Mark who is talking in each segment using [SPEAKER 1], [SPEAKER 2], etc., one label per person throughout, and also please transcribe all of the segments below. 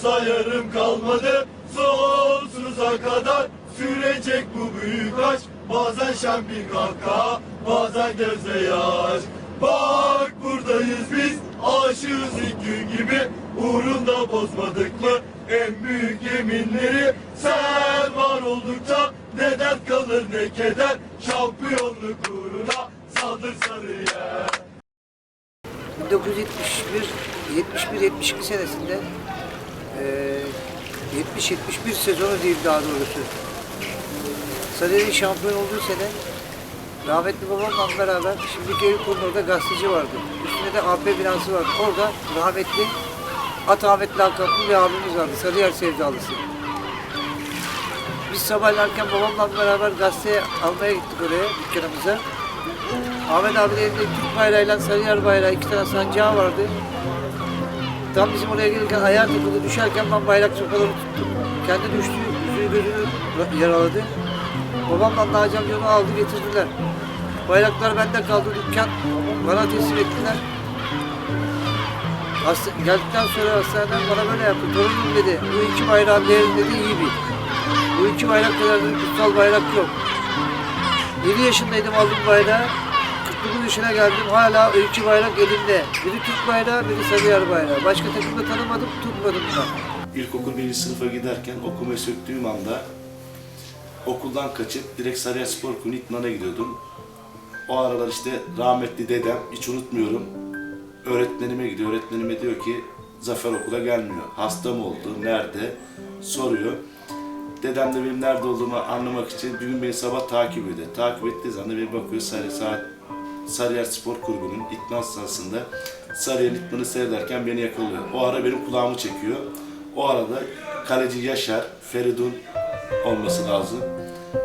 [SPEAKER 1] asla yarım kalmadı. Sonsuza kadar sürecek bu büyük aşk. Bazen şen bir kahkaha bazen gözde yaş. Bak buradayız biz aşığız ilk gün gibi. Uğrunda bozmadık mı en büyük yeminleri? Sen var oldukça ne dert kalır ne keder? Şampiyonluk uğruna saldır sarıya.
[SPEAKER 2] 1971 71-72 senesinde 70-71 sezonu değil daha doğrusu. Sarıyer'in şampiyon olduğu sene rahmetli babamla beraber şimdiki Eyüp'ün orada gazeteci vardı. Üstünde de AP binası vardı. Orada rahmetli At Ahmet lakaplı bir abimiz vardı. Sarıyer sevdalısı. Biz sabahlarken babamla beraber gazete almaya gittik oraya dükkanımıza. Ahmet abinin elinde Türk bayrağıyla Sarıyer bayrağı iki tane sancağı vardı. Tam bizim oraya gelirken ayağa takıldı düşerken ben bayrak sopaları tuttum. Kendi düştü, yüzünü gözünü yaraladı. Babamla Naci amca onu aldı getirdiler. Bayraklar bende kaldı, dükkan bana teslim ettiler. Hasta, geldikten sonra hastaneden bana böyle yaptı. Torunum dedi, bu iki bayrağın değerini dedi iyi bil. Bu iki bayrak kadar dedi, kutsal bayrak yok. 7 yaşındaydım aldım bayrağı. 49 yaşına geldim hala iki bayrak elimde. Biri Türk bayrağı, biri Sarıyer bayrağı. Başka takımda tanımadım, tutmadım da.
[SPEAKER 3] İlkokul birinci sınıfa giderken okumayı söktüğüm anda okuldan kaçıp direkt Sarıyer Spor Kulübü İtman'a gidiyordum. O aralar işte rahmetli dedem, hiç unutmuyorum, öğretmenime gidiyor. Öğretmenime diyor ki Zafer okula gelmiyor. Hasta mı oldu? Nerede? Soruyor. Dedem de benim nerede olduğumu anlamak için bir gün beni sabah takip ediyor. Takip ettiği zaman bir bakıyor saat, Sarıyer Spor Kulübü'nün itman sahasında Sarıyer itmanı seyrederken beni yakalıyor. O ara benim kulağımı çekiyor. O arada kaleci Yaşar, Feridun olması lazım.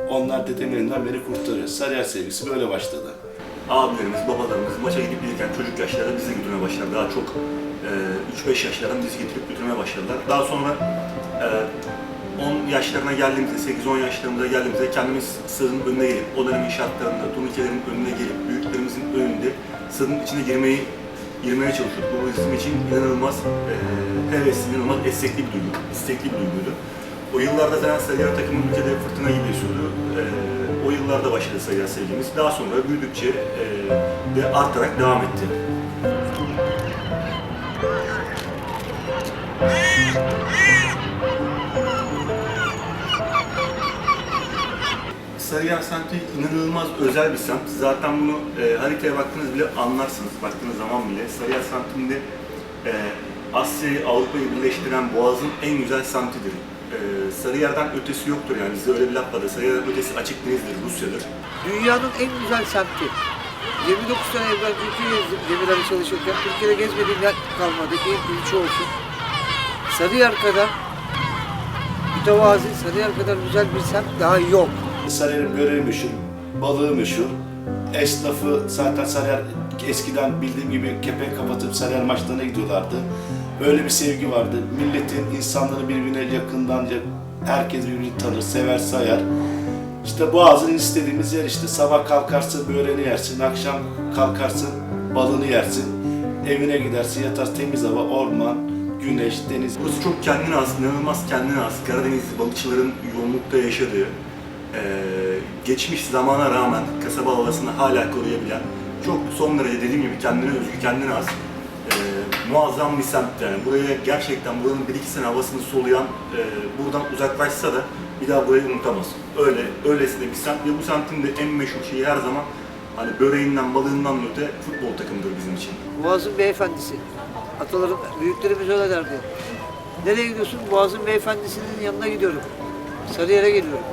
[SPEAKER 3] Onlar dedemin elinden beni kurtarıyor. Sarıyer sevgisi böyle başladı.
[SPEAKER 4] abilerimiz, babalarımız maça gidip gelirken çocuk yaşlarda bizi götürmeye başladılar. Daha çok e, 3-5 yaşlardan bizi getirip götürmeye başladılar. Daha sonra e, 10 yaşlarına geldiğimizde, 8-10 yaşlarımıza geldiğimizde kendimiz sığın önüne gelip, o dönemin şartlarında, turnikelerin önüne gelip, büyüklerimizin önünde sığın içine girmeyi girmeye çalışıyorduk. Bu bizim için inanılmaz e, hevesli, inanılmaz estekli bir duygu, istekli bir duyguydu. O yıllarda zaten Sarıyer takımı ülkede fırtına gibi esiyordu. E, o yıllarda başladı Sarıyer sevgimiz. Daha sonra büyüdükçe e, ve artarak devam etti. Sarıyer semti inanılmaz özel bir semt. Zaten bunu e, haritaya baktığınız bile anlarsınız. Baktığınız zaman bile Sarıyer semtinde e, Asya'yı Avrupa'yı birleştiren Boğaz'ın en güzel semtidir. E, Sarıyer'den ötesi yoktur yani bizde öyle bir laf vardır. Sarıyer'den ötesi açık denizdir, Rusya'dır.
[SPEAKER 2] Dünyanın en güzel semti. 29 sene evvel Türkiye'ye gemilerde çalışırken. Türkiye'de gezmediğim yer kalmadı. İlk ilçe olsun. Sarıyer kadar mütevazi, Sarıyer kadar güzel bir semt daha yok.
[SPEAKER 3] Sarıyer'in böreği meşhur, balığı meşhur. Esnafı zaten Sarıyer eskiden bildiğim gibi kepenk kapatıp Sarıyer maçlarına gidiyorlardı. Öyle bir sevgi vardı. Milletin, insanları birbirine yakından, herkes birbirini tanır, sever, sayar. İşte Boğaz'ın istediğimiz yer işte. Sabah kalkarsın böreğini yersin, akşam kalkarsın balını yersin. Evine gidersin, yatarsın temiz hava, orman, güneş, deniz.
[SPEAKER 4] Burası çok kendine has, inanılmaz kendine has. Karadeniz balıkçıların yoğunlukta yaşadığı, e, geçmiş zamana rağmen kasaba havasını hala koruyabilen, çok son derece dediğim gibi kendine özgü, kendine has, e, muazzam bir semt yani. Buraya gerçekten buranın bir iki sene havasını soluyan, e, buradan uzaklaşsa da bir daha burayı unutamaz. Öyle, öylesi de bir semt ve bu semtin de en meşhur şeyi her zaman hani böreğinden, balığından öte futbol takımıdır bizim için.
[SPEAKER 2] Boğaz'ın beyefendisi. Atalarım, büyüklerimiz öyle derdi. Nereye gidiyorsun? Boğaz'ın beyefendisinin yanına gidiyorum. Sarıyer'e geliyorum.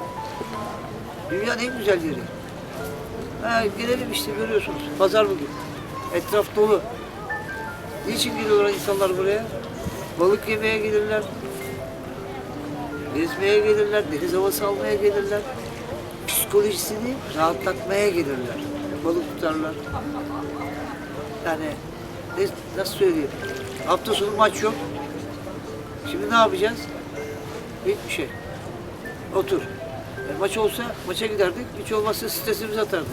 [SPEAKER 2] Dünyanın en güzel yeri. Ha, gelelim işte görüyorsunuz. Pazar bugün. Etraf dolu. Niçin geliyorlar insanlar buraya? Balık yemeye gelirler. Gezmeye gelirler, deniz havası almaya gelirler. Psikolojisini rahatlatmaya gelirler. Balık tutarlar. Yani ne- nasıl söyleyeyim? Hafta sonu maç yok. Şimdi ne yapacağız? Hiçbir şey. Otur. E, maç olsa maça giderdik. Hiç olmazsa stresimizi atardık.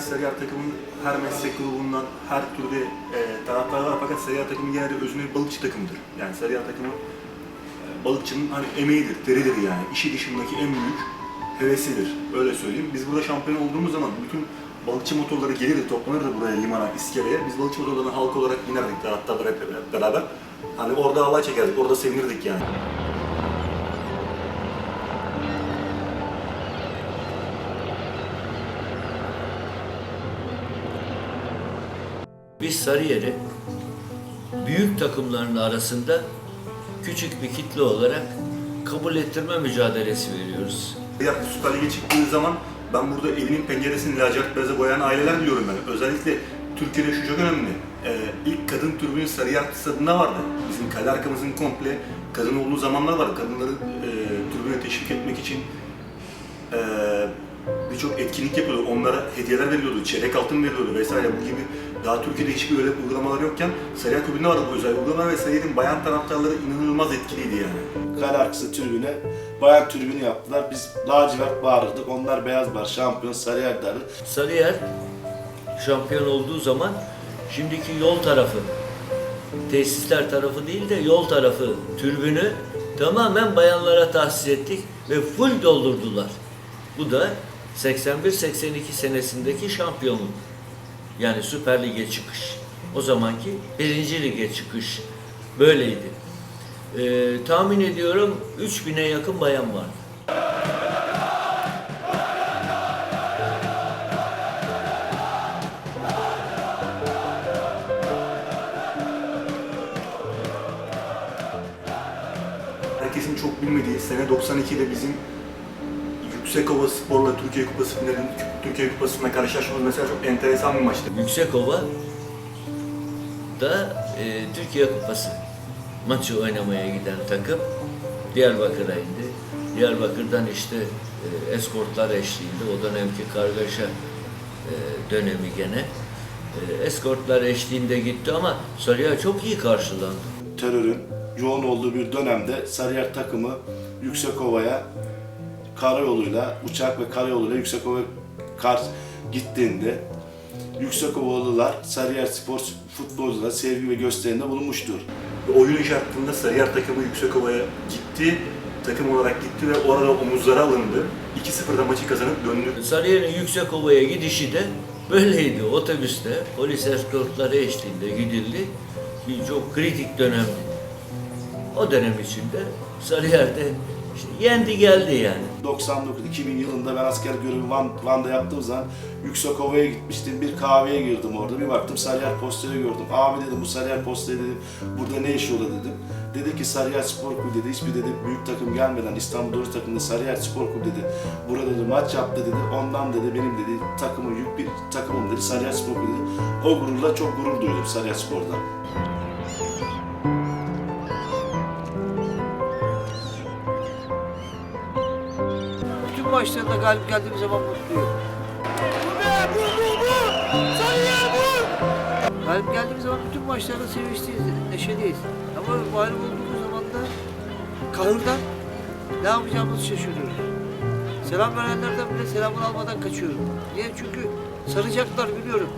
[SPEAKER 4] Serie takımın her meslek grubundan, her türde e, taraftarı var fakat Serie takımı genelde özüne bir balıkçı takımıdır. Yani Serie takımı e, balıkçının hani emeğidir, deridir yani. İşi dışındaki en büyük hevesidir. Öyle söyleyeyim. Biz burada şampiyon olduğumuz zaman bütün balıkçı motorları gelirdi, toplanırdı buraya limana, iskeleye. Biz balıkçı motorlarına halk olarak binerdik taraftarlar hep beraber. Hani orada halay çekerdik, orada sevinirdik yani.
[SPEAKER 5] Biz Sarıyer'i büyük takımların arasında küçük bir kitle olarak kabul ettirme mücadelesi veriyoruz.
[SPEAKER 4] Sarıyer Süper Lig'e çıktığı zaman ben burada evinin penceresini lacivert beyaza boyayan aileler biliyorum ben. Özellikle Türkiye'de şu çok önemli. Ee, ilk kadın türbünü Sarıyer stadında vardı. Bizim kale arkamızın komple kadın olduğu zamanlar vardı. Kadınları e, türbüne teşvik etmek için e, birçok etkinlik yapıyordu. Onlara hediyeler veriliyordu, çeyrek altın veriliyordu vesaire. Bu gibi daha Türkiye'de hiçbir öyle uygulamalar yokken Sarıyer Kulübü'nde vardı bu özel uygulama ve Sarıyer'in bayan taraftarları inanılmaz etkiliydi yani.
[SPEAKER 3] Kale arkası tribüne bayan tribünü yaptılar. Biz lacivert bağırırdık. Onlar beyaz bar, şampiyon Sarıyer derdi.
[SPEAKER 5] Sarıyer şampiyon olduğu zaman şimdiki yol tarafı, tesisler tarafı değil de yol tarafı türbünü tamamen bayanlara tahsis ettik ve full doldurdular. Bu da 81-82 senesindeki şampiyonluk. Yani Süper Lig'e çıkış. O zamanki birinci lige çıkış böyleydi. Ee, tahmin ediyorum 3000'e yakın bayan vardı.
[SPEAKER 4] herkesin çok bilmediği sene 92'de bizim Yüksekova Spor'la Türkiye Kupası finalinin Türkiye Kupası'nda karşılaşmamız mesela çok enteresan bir maçtı.
[SPEAKER 5] Yüksekova da e, Türkiye Kupası maçı oynamaya giden takım Diyarbakır'a indi. Diyarbakır'dan işte e, eskortlar eşliğinde o dönemki kargaşa e, dönemi gene e, eskortlar eşliğinde gitti ama Sarıyer çok iyi karşılandı.
[SPEAKER 3] terörün yoğun olduğu bir dönemde Sarıyer takımı Yüksekova'ya karayoluyla, uçak ve karayoluyla Yüksekova kar gittiğinde Yüksekovalılar Sarıyer Spor futbolculara sevgi ve gösterinde bulunmuştur.
[SPEAKER 4] Ve oyun şartında Sarıyer takımı Yüksekova'ya gitti, takım olarak gitti ve orada omuzlara alındı. 2-0'da maçı kazanıp döndü.
[SPEAKER 5] Sarıyer'in Yüksekova'ya gidişi de böyleydi. Otobüste polis eskortları eşliğinde gidildi. Bir çok kritik dönemdi. O dönem içinde Sarıyer'de işte yendi geldi yani.
[SPEAKER 3] 99-2000 yılında ben asker görevi Van, Van'da yaptığım zaman Yüksekova'ya gitmiştim. Bir kahveye girdim orada. Bir baktım Sarıyer posteri gördüm. Abi dedim bu Sarıyer posteri dedim. Burada ne iş ola dedim. Dedi ki Sarıyer Spor Kulübü dedi. Hiçbir dedi büyük takım gelmeden İstanbul Doğru takımında Sarıyer Spor Kulübü dedi. Burada dedi maç yaptı dedi. Ondan dedi benim dedi takımı yük bir takımım dedi. Sarıyer Spor Kulübü dedi. O gururla çok gurur duydum Sarıyer Spor'dan.
[SPEAKER 2] Maçlarında galip geldiğim zaman mutluyum. Galip geldiğimiz zaman bütün maçlarda sevinçliyiz, neşeliyiz. Ama mağlup olduğumuz zaman da kahırdan ne yapacağımızı şaşırıyoruz. Selam verenlerden bile selamını almadan kaçıyorum. Niye? Çünkü saracaklar biliyorum.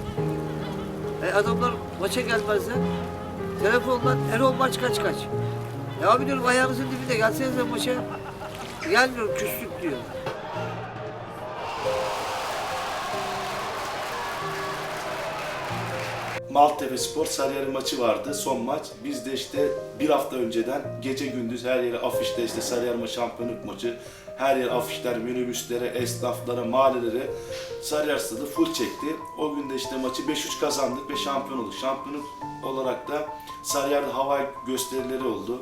[SPEAKER 2] E adamlar maça gelmezler. Telefonla Erol maç kaç kaç. Ya abi diyorum ayağınızın dibinde gelsenize maça. Gelmiyorum küslük diyor.
[SPEAKER 3] Maltepe Spor Sarıyer maçı vardı. Son maç. Biz de işte bir hafta önceden gece gündüz her yere afişte işte Sarıyer maçı şampiyonluk maçı. Her yer afişler, minibüslere, esnaflara, mahallelere Sarıyer stadı full çekti. O gün de işte maçı 5-3 kazandık ve şampiyon olduk. Şampiyonluk olarak da Sarıyer'de hava gösterileri oldu.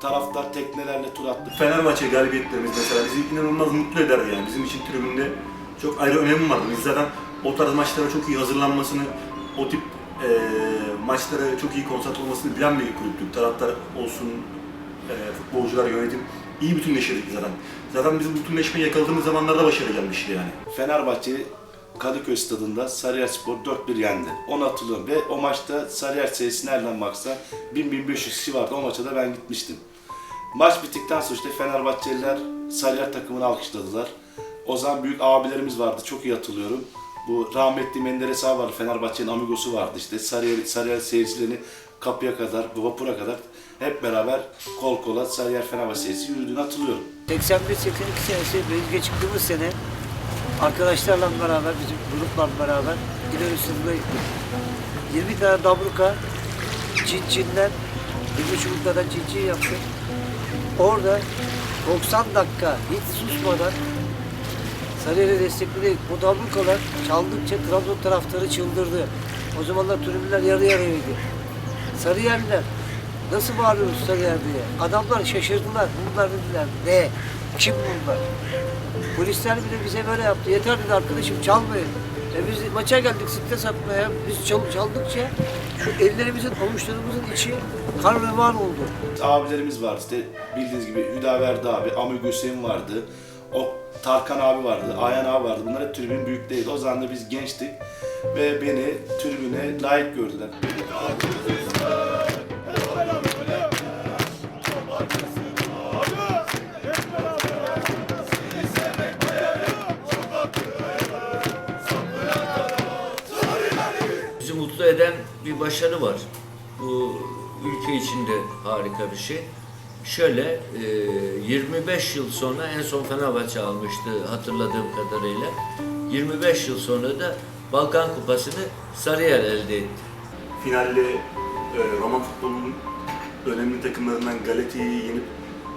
[SPEAKER 3] Taraftar teknelerle tur attı.
[SPEAKER 4] Fenerbahçe galibiyetlerimiz mesela bizi inanılmaz mutlu ederdi yani. Bizim için tribünde çok ayrı önemi vardı. Biz zaten o tarz maçlara çok iyi hazırlanmasını, o tip eee maçlara çok iyi konsantre olmasını bilen bir kulüptük. Taraftar olsun, eee futbolcular, yönetim iyi bütünleşirdik zaten. Zaten bizim bütünleşmeyi yakaladığımız zamanlarda başarı gelmişti yani.
[SPEAKER 3] Fenerbahçe Kadıköy stadında Sarıyer Spor 4-1 yendi. Onu hatırlıyorum ve o maçta Sarıyer sayısı nereden baksa 1000-1500 kişi vardı. O maça da ben gitmiştim. Maç bittikten sonra işte Fenerbahçeliler Sarıyer takımını alkışladılar. O zaman büyük abilerimiz vardı. Çok iyi hatırlıyorum. Bu rahmetli Menderes Ağa vardı, Fenerbahçe'nin amigosu vardı işte. Sarıyer, Sarıyer seyircilerini kapıya kadar, bu vapura kadar hep beraber kol kola Sarıyer Fenerbahçe seyircisi yürüdüğünü hatırlıyorum.
[SPEAKER 2] 81-82 senesi Bezirge çıktığımız sene arkadaşlarla beraber, bizim grupla beraber sınıfına gittik. 20 tane dabruka, cin cinler, 20 çubuklardan cin cin yaptık. Orada 90 dakika hiç susmadan Sarıyer'i destekledik. Bu dabrukalar çaldıkça Trabzon taraftarı çıldırdı. O zamanlar tribünler yarı yarıyaydı. Sarıyerliler nasıl bağırıyoruz Sarıyer diye. Adamlar şaşırdılar. Bunlar dediler ne? Kim bunlar? Polisler bile bize böyle yaptı. Yeter dedi arkadaşım çalmayın. E biz maça geldik stres atmaya. Biz çal, çaldıkça şu ellerimizin, avuçlarımızın içi kan revan oldu.
[SPEAKER 3] Abilerimiz vardı işte bildiğiniz gibi Hüdaverdi abi, Amigo Hüseyin vardı. O Tarkan abi vardı, Ayhan abi vardı. Bunlar hep tribün büyükteydi. O zaman da biz gençtik ve beni tribüne layık gördüler.
[SPEAKER 5] Bizi mutlu eden bir başarı var. Bu ülke içinde harika bir şey. Şöyle e, 25 yıl sonra en son Fenerbahçe almıştı hatırladığım kadarıyla. 25 yıl sonra da Balkan Kupası'nı Sarıyer elde etti.
[SPEAKER 4] Finalde e, Roman futbolunun önemli takımlarından Galata'yı yenip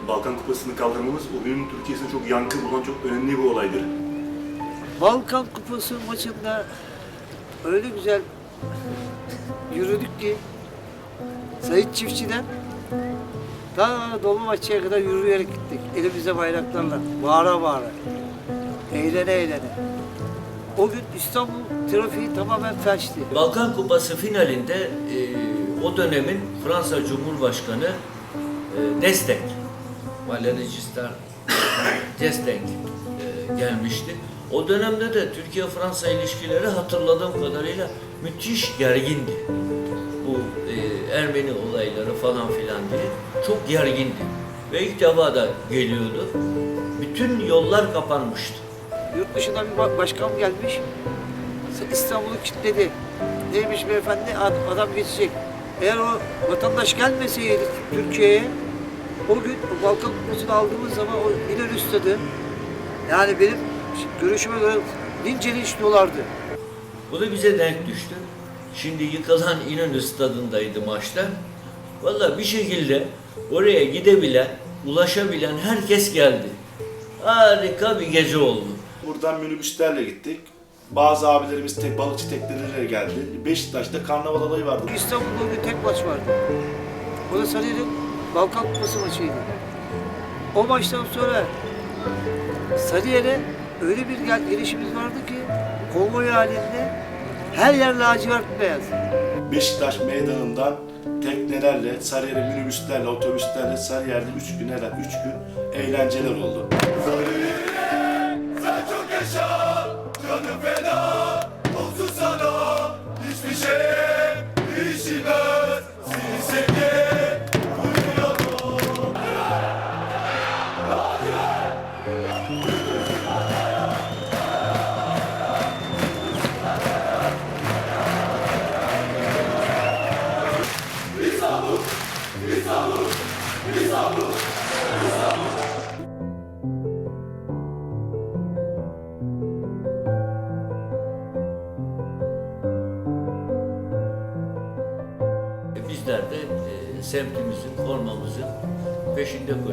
[SPEAKER 4] Balkan Kupası'nı kaldırmamız o günün Türkiye'sinde çok yankı bulan çok önemli bir olaydır.
[SPEAKER 2] Balkan Kupası maçında öyle güzel yürüdük ki Sayit Çiftçi'den ta Dolmabahçe'ye kadar yürüyerek gittik. Elimizde bayraklarla, bağıra bağıra, eğlene eğlene. O gün İstanbul trafiği tamamen felçti.
[SPEAKER 5] Balkan Kupası finalinde e, o dönemin Fransa Cumhurbaşkanı e, Destek, Valéry Giscard Destek e, gelmişti. O dönemde de Türkiye-Fransa ilişkileri hatırladığım kadarıyla müthiş gergindi. Bu e, Ermeni olayları falan filan diye çok gergindi. Ve ilk defa da geliyordu. Bütün yollar kapanmıştı.
[SPEAKER 2] Yurt dışından bir ba- başkan gelmiş. İstanbul'u kilitledi. Neymiş beyefendi? Ad- Adam geçecek. Eğer o vatandaş gelmeseydi Türkiye'ye o gün o Balkan Kupası'nı aldığımız zaman o İnönü Stadı yani benim görüşüme göre lince linç dolardı.
[SPEAKER 5] Bu da bize denk düştü. Şimdi yıkılan İnönü stadındaydı maçta. Valla bir şekilde oraya gidebilen, ulaşabilen herkes geldi. Harika bir gece oldu.
[SPEAKER 3] Buradan minibüslerle gittik. Bazı abilerimiz tek balıkçı tekneleriyle geldi. Beşiktaş'ta karnaval alayı vardı.
[SPEAKER 2] İstanbul'da gün tek maç vardı. O da Sarıyer'in Balkan Kupası maçıydı. O maçtan sonra Sarıyer'e öyle bir gel gelişimiz vardı ki konvoy halinde her yer lacivert beyaz.
[SPEAKER 3] Beşiktaş meydanından teknelerle, Sarıyer'e minibüslerle, otobüslerle Sarıyer'de 3 gün, 3 gün eğlenceler oldu.
[SPEAKER 1] Sen çok yaşa,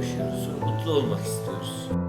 [SPEAKER 5] koşuyoruz. Mutlu olmak istiyoruz.